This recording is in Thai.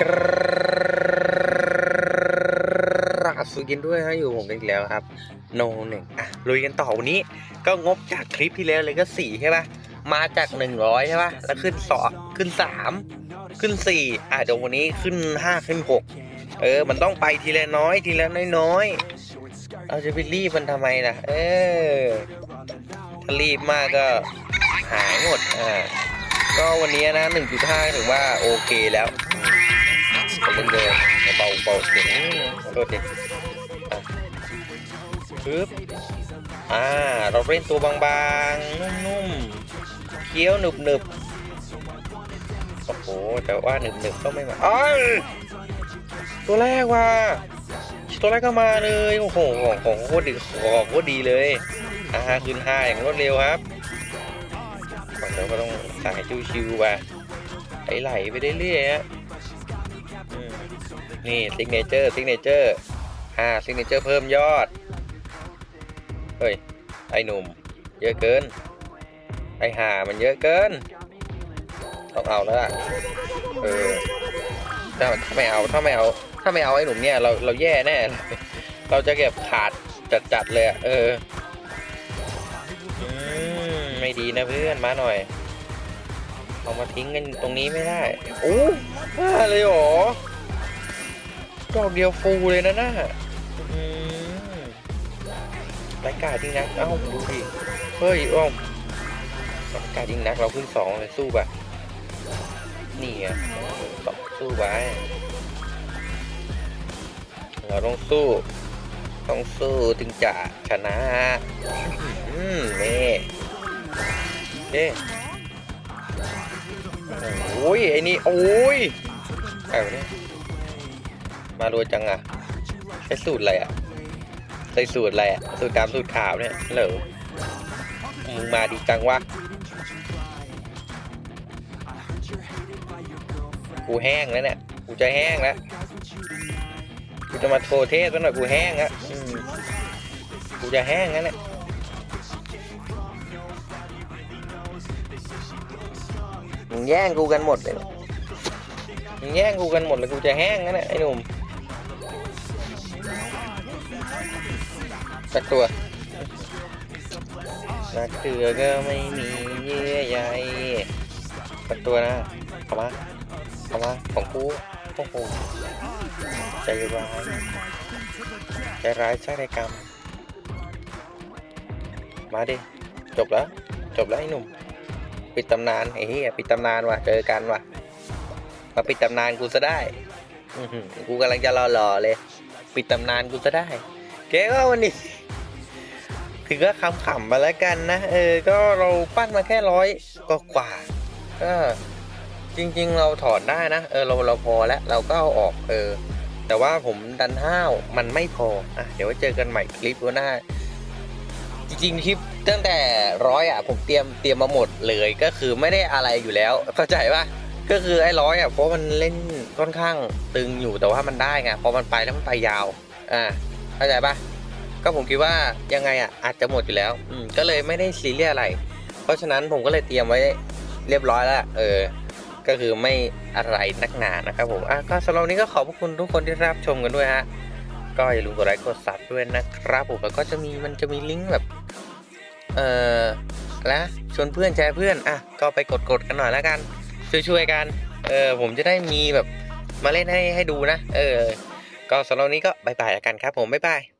กราบสวัสดีด้วยฮะอยู่ผมกันอีกแล้วครับ โนหนึ่งอะลุยกันต่อวันนี้ ก็งบจากคลิปที่แล้วเลยก็สี่ใช่ปะมาจากหนึ่งร้อยใช่ปะแล้วขึ้นสองขึ้นสามขึ้นสี่อะเดี๋ยววันนี้ขึ้นห้าขึ้นหกเออ มันต้องไปทีละน้อยทีละน้อยๆเราจะไปรีบมันทำไมล่ะ เออถ้ารีบมากก็หายหมดอ่าก็วันนี้นะ 1.5 ถือว่าโอเคแล้ว เล่นเดิมเบาเบาเสียงนิดนึงขอโทษดิอะปึ๊บอ่า เราเล่นตัวบางๆ นุ่มๆ เคี้ยวหนึบๆ โอ้โห แต่ว่าหนึบๆ ก็ไม่มาอ้ายตัวแรกว่ะตัวแรกก็มาเลย โอ้โห ของของโคตรดีของโคตรดีเลยอ่าคืนห้าอย่างรวดเร็วครับก่อนเราก็ต้องสายชิวๆไปไหลๆไปเรื่อยๆฮะ นี่ซิกเนเจอร์ซิกเนเจอร์อ่าซิกเนเจอร์เพิ่มยอด เฮ้ย ไอหนุ่ม เยอะเกิน ไอห่ามันเยอะเกิน ต้องเอาแล้วล่ะ เออ ถ้าถ้าไม่เอา ถ้าไม่เอา ถ้าไม่เอาไอหนุ่มเนี่ย เราเราแย่แน่ เราจะเก็บขาดจัดๆเลยอเอออืมไม่ดีนะเพื่อนมาหน่อย เอามาทิ้งกันตรงนี้ไม่ได้โอ้บ้าเลยหรอ ดอกเดียวฟูเลยนะน่าอืมรายการดิ้งนัก เอ้าดูดิ เฮ้ยอ้อมรายการดิ้งนักเราขึ้นสองเลยสู้ป่ะ นี่ไงต้องสู้ไปเราต้องสู้ ต้องสู้ถึงจะชนะ อืมนี่เด้โอ้ยไอ้นี่ โอ้ยไอ้วะเนี่ย มารัวจังอะใช้สูตรอะไรอะใช้สูตรอะไรอะสูตรดำสูตรขาวเนี่ยเหรอมึงมาดีจังวะกูแห้งแล้วเนี่ยกูจะแห้งแล้วกูจะมาโทรเทสหน่อยกูแห้งแล้วอืมกูจะแห้งแล้วเนี่ยมึงแย่งกูกันหมดเลยมึงแย่งกูกันหมดเลยกูจะแห้งนะเนี่ยไอ้หนุ่ม สักตัวนักเตือก็ไม่มีเยื่อใยสักตัวนะเข้ามาเข้ามาของกูโอ้โหใจร้ายใจร้ายใช่ไรกรรม มาดิ จบแล้ว จบแล้วไอ้หนุ่ม ปิดตำนานไอ้เหี้ยปิดตำนานว่ะ เจอกันว่ะ มาปิดตำนานกูซะได้กูกำลังจะรอๆเลย ปิดตำนานกูซะได้ เก๋ก็วันนี้ ถือก็ขำๆมาแล้วกันนะ เออ ก็เราปั้นมาแค่ร้อยก็กว่า ก็จริง ๆ เราถอดได้นะ เออ เราเราพอแล้ว เราก็เอาออก เออ แต่ว่าผมดันห้าวมันไม่พอ อะ เดี๋ยวไว้เจอกันใหม่คลิปหน้า จริงๆคลิปตั้งแต่ร้อยอะ ผมเตรียมเตรียมมาหมดเลย ก็คือไม่ได้อะไรอยู่แล้ว เข้าใจปะก็คือไอ้ร้อยอะ เพราะมันเล่นค่อนข้างตึงอยู่ แต่ว่ามันได้ไง พอมันไปแล้วมันไปยาว อ่า เข้าใจปะ ก็ผมคิดว่ายังไงอะอาจจะหมดอยู่แล้วอืมก็เลยไม่ได้ซีเรียสอะไร เพราะฉะนั้นผมก็เลยเตรียมไว้เรียบร้อยแล้วเออก็คือไม่อะไรนักหนานะครับผมอะก็สำหรับนี้ก็ขอบพระคุณทุกคนที่รับชมกันด้วยฮะก็อย่าลืมกดไลค์กดซับด้วยนะครับผมแล้วก็จะมีมันจะมีลิงก์แบบเอ่อแล้วชวนเพื่อนแชร์เพื่อนอะก็ไปกดกดกันหน่อยแล้วกัน ช่วยๆกันเออผมจะได้มีแบบมาเล่นให้ให้ดูนะ เออ ก็สำหรับนนี้ก็บายบายแล้วกันครับผมบ๊ายบาย